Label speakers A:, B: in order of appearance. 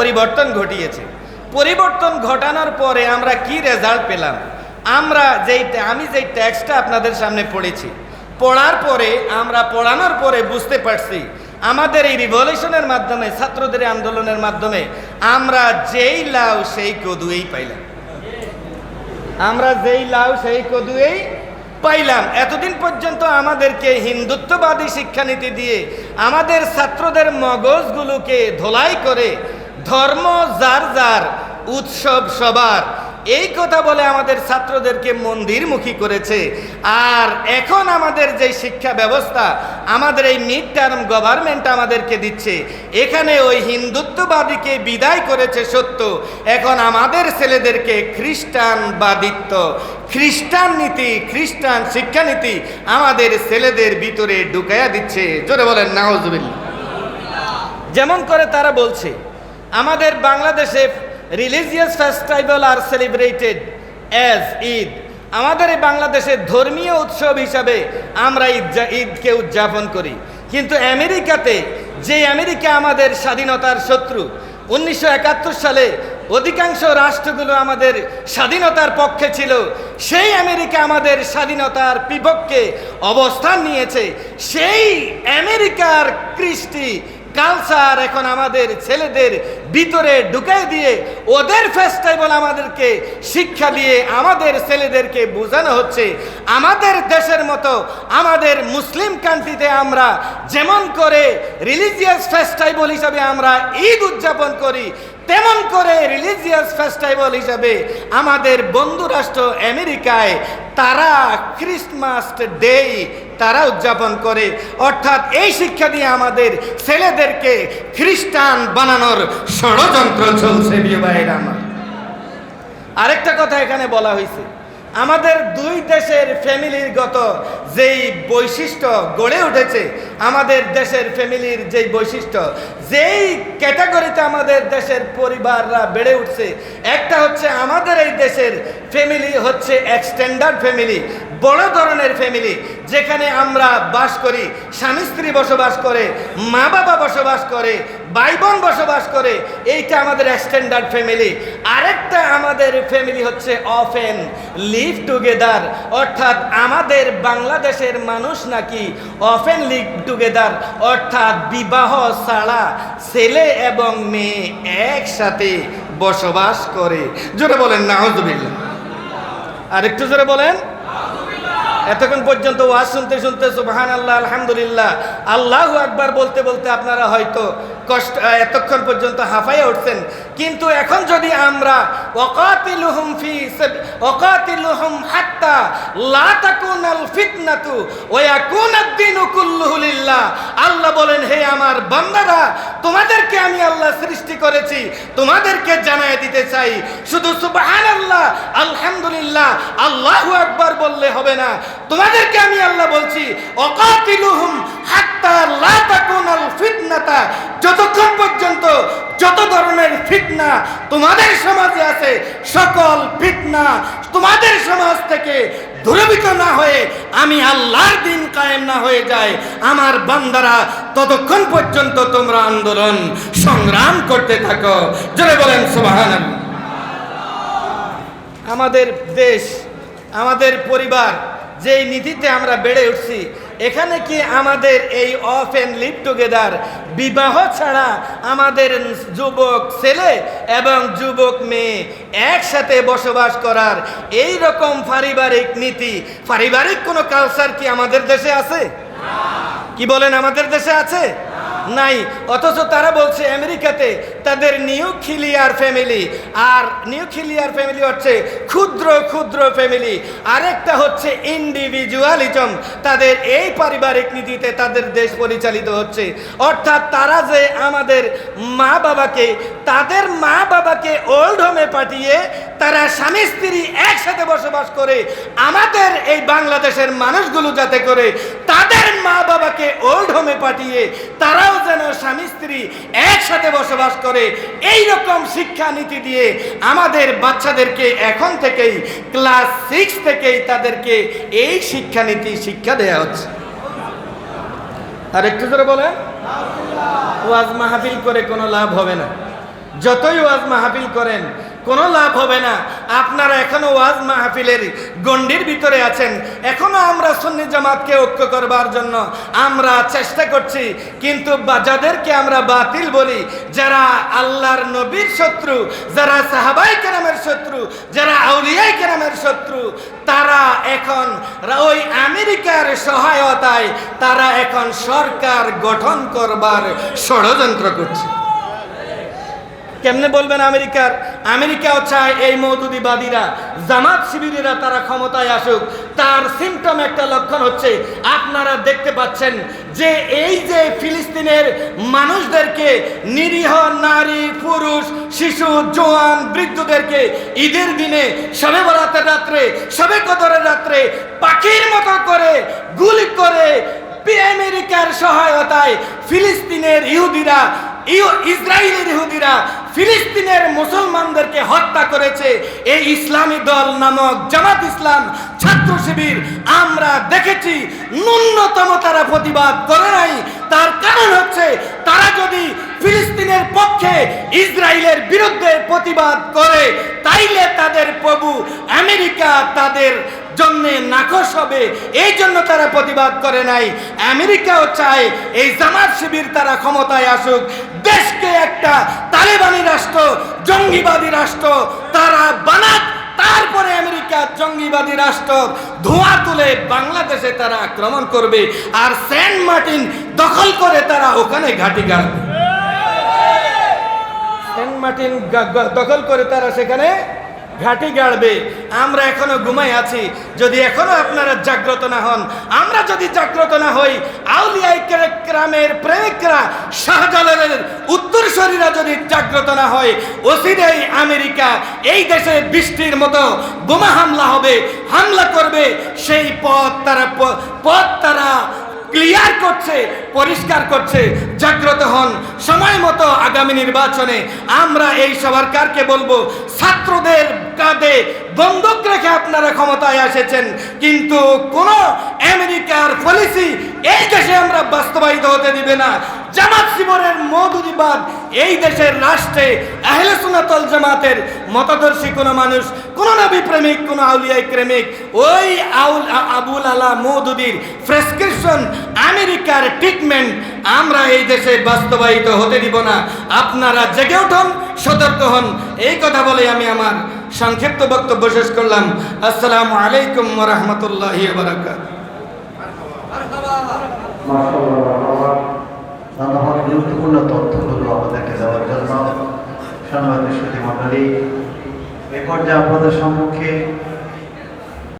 A: পরিবর্তন ঘটিয়েছে। পরিবর্তন ঘটানোর পরে আমরা কি রেজাল্ট পেলাম? আমরা যেই আমি যেই ট্যাক্সটা আপনাদের সামনে পড়েছি, পড়ার পরে আমরা পড়ানোর পরে বুঝতে পারছি, আমাদের এই রিভলিউশনের মাধ্যমে, ছাত্রদের আন্দোলনের মাধ্যমে আমরা যেই লাউ, সেই কদুয়েই পাইলাম। আমরা যেই লাউ, সেই কদুয়েই পাইলাম। এতদিন পর্যন্ত আমাদেরকে হিন্দুত্ববাদী শিক্ষানীতি দিয়ে আমাদের ছাত্রদের মগজগুলোকে ধোলাই করে ধর্ম যার যার, উৎসব সবার। এই কথা বলে আমাদের ছাত্রদেরকে মন্দিরমুখী করেছে। আর এখন আমাদের যে শিক্ষা ব্যবস্থা, আমাদের এই মিড টার্ম গভর্নমেন্ট আমাদেরকে দিচ্ছে, এখানে ওই হিন্দুত্ববাদীকে বিদায় করেছে সত্য। এখন আমাদের ছেলেদেরকে খ্রিস্টানবাদিত্ব, খ্রিস্টান নীতি, খ্রিস্টান শিক্ষানীতি আমাদের ছেলেদের ভিতরে ঢুকাইয়া দিচ্ছে। জোরে বলেন নাওজবিল্লা যেমন করে তারা বলছে আমাদের বাংলাদেশে religious festival are celebrated as Eid আমাদের এই বাংলাদেশের ধর্মীয় উৎসব হিসাবে আমরা ঈদ ঈদকে উদযাপন করি। কিন্তু আমেরিকাতে যে আমেরিকা আমাদের স্বাধীনতার শত্রু, উনিশশো একাত্তর সালে অধিকাংশ রাষ্ট্রগুলো আমাদের স্বাধীনতার পক্ষে ছিল, সেই আমেরিকা আমাদের স্বাধীনতার বিপক্ষে অবস্থান নিয়েছে। সেই আমেরিকার কৃষ্টি কালচার এখন আমাদের ছেলেদের ভিতরে ঢুকাই দিয়ে ওদের ফেস্টিভ্যাল আমাদেরকে শিক্ষা দিয়ে আমাদের ছেলেদেরকে বোঝানো হচ্ছে। আমাদের দেশের মতো আমাদের মুসলিম কান্ট্রিতে আমরা যেমন করে রিলিজিয়াস ফেস্টিভ্যাল হিসাবে আমরা ঈদ উদযাপন করি, তেমন করে রিলিজিয়াস ফেস্টিভ্যাল হিসাবে আমাদের বন্ধু রাষ্ট্র আমেরিকায় তারা ক্রিসমাস ডে তারা উদযাপন করে। অর্থাৎ এই শিক্ষা দিয়ে আমাদের ছেলেদেরকে খ্রিস্টান বানানোর ষড়যন্ত্র চলছে আমার। আরেকটা কথা এখানে বলা হয়েছে। আমাদের দুই দেশের ফ্যামিলিগত যেই বৈশিষ্ট্য গড়ে উঠেছে, আমাদের দেশের ফ্যামিলির যেই বৈশিষ্ট্য, যেই ক্যাটাগরিতে আমাদের দেশের পরিবাররা বেড়ে উঠছে, একটা হচ্ছে আমাদের এই দেশের ফ্যামিলি হচ্ছে এক স্ট্যান্ডার্ড ফ্যামিলি বড় ধরনের ফ্যামিলি যেখানে আমরা বাস করি, স্বামী স্ত্রী বসবাস করে, মা বাবা বসবাস করে, ভাই বোন বসবাস করে, এইটা আমাদের স্ট্যান্ডার্ড ফ্যামিলি আরেকটা আমাদের ফ্যামিলি হচ্ছে অফেন লিভ টুগেদার অর্থাৎ আমাদের বাংলাদেশের মানুষ নাকি অফেন লিভ টুগেদার অর্থাৎ বিবাহ ছাড়া ছেলে এবং মেয়ে একসাথে বসবাস করে। জোরে বলেন নাহজবিল্লা আর একটু জোরে বলেন। এতক্ষণ পর্যন্ত ওয়াজ শুনতে শুনতে সুবহান আল্লাহ আলহামদুলিল্লাহ, আল্লাহ আকবার বলতে বলতে আপনারা হয়তো কষ্ট, এতক্ষণ পর্যন্ত হাফাইয়া উঠছেন। কিন্তু এখন যদি আমরা ওকাতিলুহুম ফি ওকাতিলুহুম হাত্তা লা তাকুনাল ফিতনাতু ওয়া ইয়াকুনাদ-দীনু কুল্লুহু লিল্লাহ। আল্লাহ বলেন, হে আমার বান্দারা, তোমাদেরকে আমি আল্লাহ সৃষ্টি করেছি, তোমাদেরকে জানায় দিতে চাই। শুধু সুবহানাল্লাহ, আলহামদুলিল্লাহ, আল্লাহু আকবার বললে হবে না। তোমাদেরকে আমি আল্লাহ বলছি অকাতিলুহুম হাত্তা লা তাকুনাল ফিতনাতা, যতক্ষণ পর্যন্ত যত ধরনের ফিতনা তোমাদের সমাজে আছে সকল ফিতনা তোমাদের সমাজ থেকে দূরবিত না হয়ে আমি আল্লাহর দিন কায়েম না হয়ে যায় আমার বান্দারা ততক্ষণ পর্যন্ত তোমরা আন্দোলন সংগ্রাম করতে থাকো। জোরে বলেন সুবাহান আমাদের দেশ, আমাদের পরিবার যেই নীতিতে আমরা বেড়ে উঠছি, এখানে কি আমাদের এই অফ অ্যান্ড লিভ টুগেদার বিবাহ ছাড়া আমাদের যুবক ছেলে এবং যুবক মেয়ে একসাথে বসবাস করার এই রকম পারিবারিক নীতি, পারিবারিক কোনো কালচার কি আমাদের দেশে আছে? কি বলেন আমাদের দেশে আছে? নাই। অথচ তারা বলছে আমেরিকাতে তাদের নিউক্লিয়ার ফ্যামিলি। আর নিউক্লিয়ার ফ্যামিলি হচ্ছে ক্ষুদ্র ক্ষুদ্র ফ্যামিলি। আরেকটা হচ্ছে ইন্ডিভিজুয়ালিজম তাদের এই পারিবারিক নীতিতে তাদের দেশ পরিচালিত হচ্ছে। অর্থাৎ তারা যে আমাদের মা বাবাকে তাদের মা বাবাকে ওল্ড হোমে পাঠিয়ে তারা স্বামী, স্ত্রী একসাথে বসবাস করে, আমাদের এই বাংলাদেশের মানুষগুলো যাতে করে তাদের মা বাবাকে ওল্ড হোমে পাঠিয়ে তারাও যেন স্বামী, স্ত্রী একসাথে বসবাস করে এই রকম শিক্ষা নীতি দিয়ে আমাদের বাচ্চাদেরকে এখন থেকেই, ক্লাস সিক্স থেকেই তাদেরকে এই শিক্ষানীতি শিক্ষা দেওয়া হচ্ছে। আর একটু ধরে বলেন, ওয়াজ মাহফিল করে কোনো লাভ হবে না। যতই ওয়াজ মাহফিল করেন কোনো লাভ হবে না। আপনারা এখনও ওয়াজ মাহফিলের গণ্ডির ভিতরে আছেন। এখনও আমরা সুন্নি জামাতকে ঐক্য করবার জন্য আমরা চেষ্টা করছি, কিন্তু যাদেরকে আমরা বাতিল বলি। যারা আল্লাহর নবীর শত্রু, যারা সাহাবাই কেরামের শত্রু, যারা আউলিয়াই কেরামের শত্রু, তারা এখন ওই আমেরিকার সহায়তায় তারা এখন সরকার গঠন করবার ষড়যন্ত্র করছে। কেমনে বলবেন আমেরিকার? আমেরিকাও চায় এই মৌদুদিবাদীরা জামাত শিবিরেরা তারা ক্ষমতায় আসুক। তার সিমটম একটা লক্ষণ হচ্ছে, আপনারা দেখতে পাচ্ছেন যে এই যে ফিলিস্তিনের মানুষদেরকে, নিরীহ নারী, পুরুষ, শিশু, জোয়ান, বৃদ্ধদেরকে ঈদের দিনে সবে বরাতের রাত্রে, সবে কদরের রাত্রে পাখির মতো করে গুলি করে আমেরিকার সহায়তায় ফিলিস্তিনের ইহুদিরা ইসরায়েলের ইহুদিরা ফিলিস্তিনের মুসলমানদেরকে হত্যা করেছে এই ইসলামী দল নামক জামাত ইসলাম ছাত্র শিবির। আমরা দেখেছি ন্যূনতম তারা প্রতিবাদ করে নাই। তার কারণ হচ্ছে তারা যদি ফিলিস্তিনের পক্ষে ইসরায়েলের বিরুদ্ধে প্রতিবাদ করে, তাইলে তাদের প্রভু আমেরিকা তাদের জন্য নাকশ হবে। এই জন্য তারা প্রতিবাদ করে নাই। আমেরিকাও চায় এই জামাত শিবির তারা ক্ষমতায় আসুক। দেশকে একটা তালেবানি রাষ্ট্র, জঙ্গিবাদী রাষ্ট্র, তারা বানাক, তারপরে আমেরিকা জঙ্গিবাদী রাষ্ট্র। ধোঁয়া তুলে বাংলাদেশে তারা আক্রমণ করবে আর সেন্ট মার্টিন দখল করে তারা ওখানে ঘাঁটি গাড়বে সেন্ট মার্টিন দখল করে তারা সেখানে ঘাটি গাড়বে। আমরা এখনও ঘুমাই আছি। যদি এখনও আপনারা জাগ্রত না হন, আমরা যদি জাগ্রত না হই আউলিয়াই গ্রামের প্রেমিকরা, শাহজালালের উত্তরসরীরা যদি জাগ্রত না হয় অসিরেই আমেরিকা, এই দেশে বৃষ্টির মতো বোমা হামলা হবে, হামলা করবে, সেই পথ তারা পথ তারা ক্লিয়ার করছে পরিষ্কার করছে, জাগ্রত হন। সময় মতো আগামী নির্বাচনে আমরা এই সরকারকে বলব, ছাত্রদের কাঁধে বন্দুক রেখে আপনারা ক্ষমতায় এসেছেন, কিন্তু কোন আমেরিকার পলিসি এই দেশে আমরা বাস্তবায়িত হতে দিবে না। জামাত শিবরের মধুদিবাদ এই দেশের রাষ্ট্রে আহলে সুনাতল জামাতের মতাদর্শী কোনো মানুষ, কোন নবী প্রেমিক, কোন আউলিয়াই প্রেমিক, ওই আউল আবুল আলা মৌদুদির প্রেসক্রিপশন আমেরিকার ট্রিটমেন্ট আমরা এই দেশে বাস্তবায়িত হতে দিব না। আপনারা জেগে উঠুন, সতর্ক হন। এই কথা বলে আমি আমার সংক্ষিপ্ত বক্তব্য শেষ করলাম। আসসালামু আলাইকুম রহমতুল্লাহ
B: গুরুত্বপূর্ণ তথ্যগুলো আমাদেরকে দেওয়ার জন্য। মণ্ডলী এ পর্যায়ে আপনাদের সম্মুখে